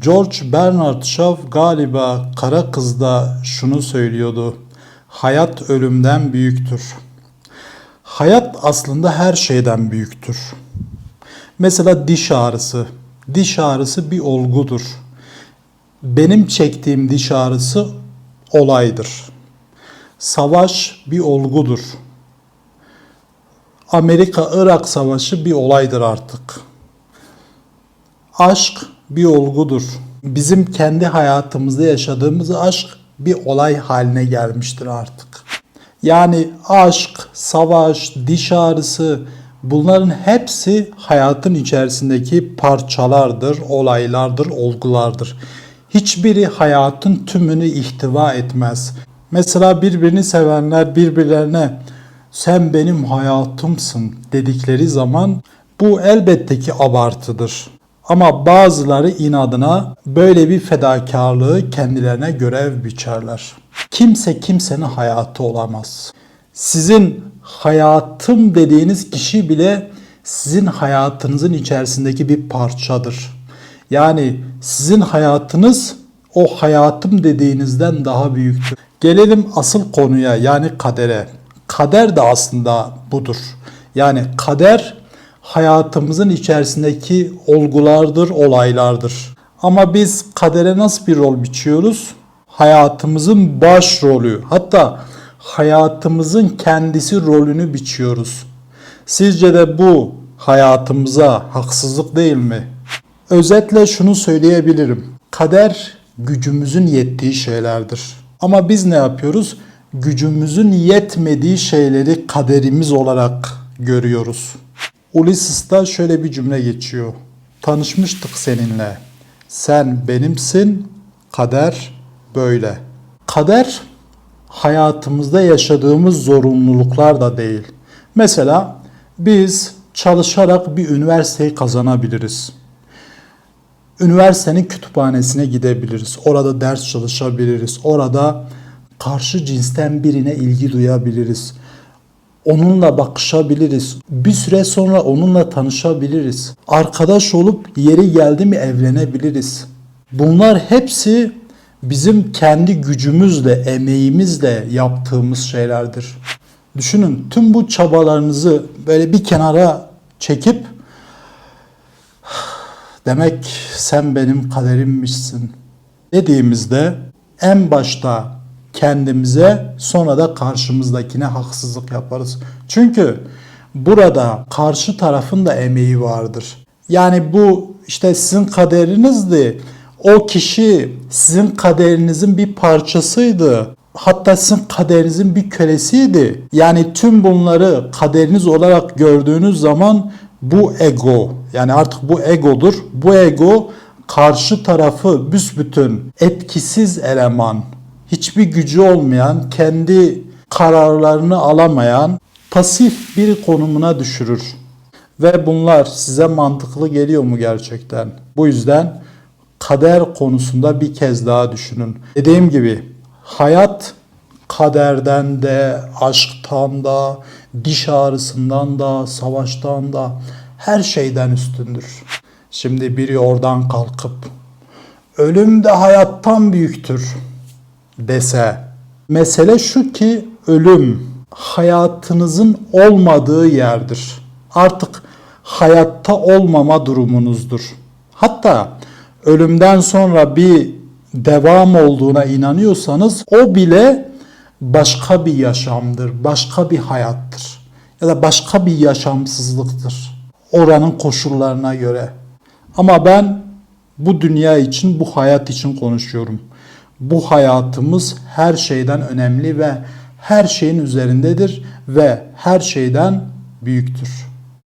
George Bernard Shaw galiba Kara Kız'da şunu söylüyordu. Hayat ölümden büyüktür. Hayat aslında her şeyden büyüktür. Mesela diş ağrısı. Diş ağrısı bir olgudur. Benim çektiğim diş ağrısı olaydır. Savaş bir olgudur. Amerika-Irak savaşı bir olaydır artık. Aşk bir olgudur. Bizim kendi hayatımızda yaşadığımız aşk bir olay haline gelmiştir artık. Yani aşk, savaş, diş ağrısı bunların hepsi hayatın içerisindeki parçalardır, olaylardır, olgulardır. Hiçbiri hayatın tümünü ihtiva etmez. Mesela birbirini sevenler birbirlerine sen benim hayatımsın dedikleri zaman bu elbette ki abartıdır. Ama bazıları inadına böyle bir fedakarlığı kendilerine görev biçerler. Kimse kimsenin hayatı olamaz. Sizin hayatım dediğiniz kişi bile sizin hayatınızın içerisindeki bir parçadır. Yani sizin hayatınız o hayatım dediğinizden daha büyüktür. Gelelim asıl konuya yani kadere. Kader de aslında budur. Yani kader hayatımızın içerisindeki olgulardır, olaylardır. Ama biz kadere nasıl bir rol biçiyoruz? Hayatımızın baş rolü, hatta hayatımızın kendisi rolünü biçiyoruz. Sizce de bu hayatımıza haksızlık değil mi? Özetle şunu söyleyebilirim. Kader gücümüzün yettiği şeylerdir. Ama biz ne yapıyoruz? Gücümüzün yetmediği şeyleri kaderimiz olarak görüyoruz. Ulysses'ta şöyle bir cümle geçiyor. Tanışmıştık seninle. Sen benimsin, kader böyle. Kader hayatımızda yaşadığımız zorunluluklar da değil. Mesela biz çalışarak bir üniversiteyi kazanabiliriz. Üniversitenin kütüphanesine gidebiliriz. Orada ders çalışabiliriz. Orada karşı cinsten birine ilgi duyabiliriz onunla bakışabiliriz. Bir süre sonra onunla tanışabiliriz. Arkadaş olup yeri geldi mi evlenebiliriz. Bunlar hepsi bizim kendi gücümüzle, emeğimizle yaptığımız şeylerdir. Düşünün tüm bu çabalarınızı böyle bir kenara çekip demek sen benim kaderimmişsin dediğimizde en başta kendimize sonra da karşımızdakine haksızlık yaparız. Çünkü burada karşı tarafın da emeği vardır. Yani bu işte sizin kaderinizdi. O kişi sizin kaderinizin bir parçasıydı. Hatta sizin kaderinizin bir kölesiydi. Yani tüm bunları kaderiniz olarak gördüğünüz zaman bu ego yani artık bu egodur. Bu ego karşı tarafı büsbütün etkisiz eleman, hiçbir gücü olmayan, kendi kararlarını alamayan pasif bir konumuna düşürür. Ve bunlar size mantıklı geliyor mu gerçekten? Bu yüzden kader konusunda bir kez daha düşünün. Dediğim gibi hayat kaderden de, aşktan da, diş ağrısından da, savaştan da her şeyden üstündür. Şimdi biri oradan kalkıp ölüm de hayattan büyüktür dese. Mesele şu ki ölüm hayatınızın olmadığı yerdir. Artık hayatta olmama durumunuzdur. Hatta ölümden sonra bir devam olduğuna inanıyorsanız o bile başka bir yaşamdır, başka bir hayattır. Ya da başka bir yaşamsızlıktır. Oranın koşullarına göre. Ama ben bu dünya için, bu hayat için konuşuyorum. Bu hayatımız her şeyden önemli ve her şeyin üzerindedir ve her şeyden büyüktür.